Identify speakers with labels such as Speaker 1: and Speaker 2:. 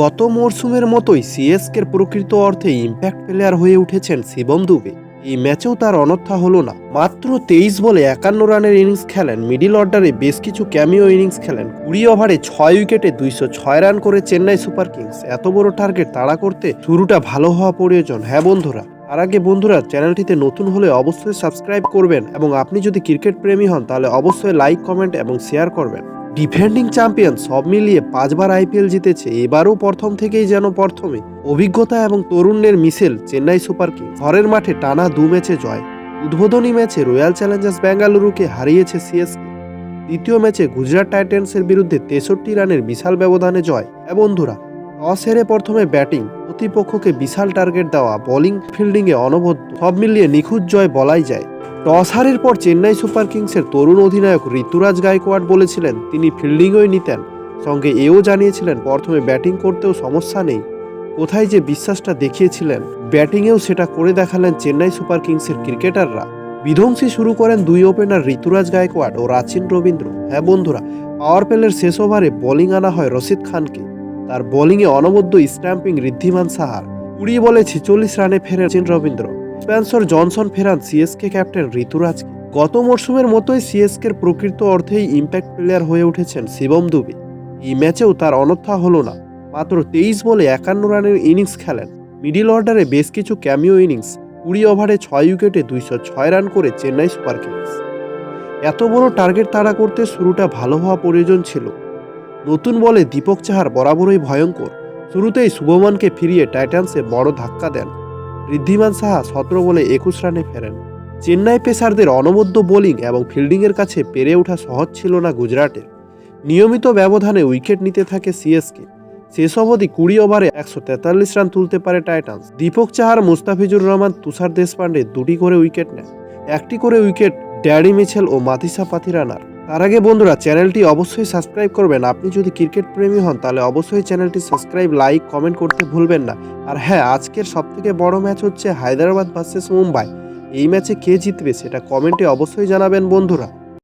Speaker 1: গত মরশুমের মতোই সিএসকের প্রকৃত অর্থে ইম্প্যাক্ট প্লেয়ার হয়ে উঠেছেন শিবম দুবে। এই ম্যাচেও তার অনর্থা হলো না। মাত্র তেইশ বলে একান্ন রানের ইনিংস খেলেন। মিডিল অর্ডারে বেশ কিছু ক্যামিও ইনিংস খেলেন। কুড়ি ওভারে ছয় উইকেটে দুইশো ছয় রান করে চেন্নাই সুপার কিংস। এত বড় টার্গেট তাড়া করতে শুরুটা ভালো হওয়া প্রয়োজন। হ্যাঁ বন্ধুরা, তার আগে বন্ধুরা চ্যানেলটিতে নতুন হলে অবশ্যই সাবস্ক্রাইব করবেন এবং আপনি যদি ক্রিকেট প্রেমী হন, তাহলে অবশ্যই লাইক কমেন্ট এবং শেয়ার করবেন। ডিফেন্ডিং চ্যাম্পিয়ন সব মিলিয়ে পাঁচবার আইপিএল জিতেছে, এবারও প্রথম থেকেই যেন প্রথমে। অভিজ্ঞতা এবং তরুণের মিশেল চেন্নাই সুপার কিংস ঘরের মাঠে টানা দু ম্যাচে জয়। উদ্বোধনী ম্যাচে রয়্যাল চ্যালেঞ্জার্স বেঙ্গালুরুকে হারিয়েছে সিএসকে। দ্বিতীয় ম্যাচে গুজরাট টাইটেন্সের বিরুদ্ধে তেষট্টি রানের বিশাল ব্যবধানে জয়। হ্যাঁ বন্ধুরা, টস হেরে প্রথমে ব্যাটিং, প্রতিপক্ষকে বিশাল টার্গেট দেওয়া, বোলিং ফিল্ডিংয়ে অনবদ্য। সব মিলিয়ে নিখুঁত জয় বলাই যায়। টস হারের পর চেন্নাই সুপার কিংসের তরুণ অধিনায়ক ঋতুরাজ গায়কোয়াড বলেছিলেন, তিনি ফিল্ডিংই নিতেন। সঙ্গে এও জানিয়েছিলেন, প্রথমে ব্যাটিং করতেও সমস্যা নেই। কোথায় যে বিশ্বাসটা দেখিয়েছিলেন, ব্যাটিংয়েও সেটা করে দেখালেন চেন্নাই সুপার কিংসের ক্রিকেটাররা। বিধ্বংসী শুরু করেন দুই ওপেনার ঋতুরাজ গায়কোয়াড ও রাচিন রবীন্দ্র। হ্যাঁ বন্ধুরা, পাওয়ার প্লের শেষ ওভারে বোলিং আনা হয় রশিদ খানকে। তার বোলিংয়ে অনবদ্য স্ট্যাম্পিং ঋদ্ধিমান সাহার। কুড়ি বলে ছেচল্লিশ রানে ফেরেন রাচিন রবীন্দ্র। স্পেন্সর জনসন ফেরান সিএসকে ক্যাপ্টেন ঋতুরাজকে গত মরশুমের মতোই সিএসকের প্রকৃত অর্থেই ইম্প্যাক্ট প্লেয়ার হয়ে উঠেছেন শিবম দুবে। এই ম্যাচেও তার অনর্থা হলো না। মাত্র তেইশ বলে একান্ন রানের ইনিংস খেলেন। মিডিল অর্ডারে বেশ কিছু ক্যামিও ইনিংস কুড়ি ওভারে ছয় উইকেটে দুইশো ছয় রান করে চেন্নাই সুপার কিংস। এত বড় টার্গেট তাড়া করতে শুরুটা ভালো হওয়া প্রয়োজন ছিল। নতুন বলে দীপক চাহার বরাবরই ভয়ঙ্কর। শুরুতেই শুভমনকে ফিরিয়ে টাইটান্সে বড় ধাক্কা দেন। ঋদ্ধিমান সাহা সতেরো বলে একুশ রানে ফেরেন। চেন্নাই পেসারদের অনবদ্য বোলিং এবং ফিল্ডিংয়ের কাছে পেরে ওঠা সহজ ছিল না গুজরাটের। নিয়মিত ব্যবধানে উইকেট নিতে থাকে সিএসকে। শেষ অবধি কুড়ি ওভারে একশো তেতাল্লিশ রান তুলতে পারে টাইটান্স। দীপক চাহার, মুস্তাফিজুর রহমান, তুষার দেশপান্ডে দুটি করে উইকেট নেন। একটি করে উইকেট ড্যাডি মিছেল ও মাতিসা পাথিরানার তার আগে বন্ধুরা, চ্যানেলটি অবশ্যই সাবস্ক্রাইব করবেন। আপনি যদি ক্রিকেট প্রেমী হন, তাহলে অবশ্যই চ্যানেলটি সাবস্ক্রাইব, লাইক, কমেন্ট করতে ভুলবেন না। আর হ্যাঁ আজকের সবথেকে বড় ম্যাচ হচ্ছে হায়দ্রাবাদ ভার্সেস মুম্বাই। এই ম্যাচে কে জিতবে সেটা কমেন্টে অবশ্যই জানাবেন বন্ধুরা।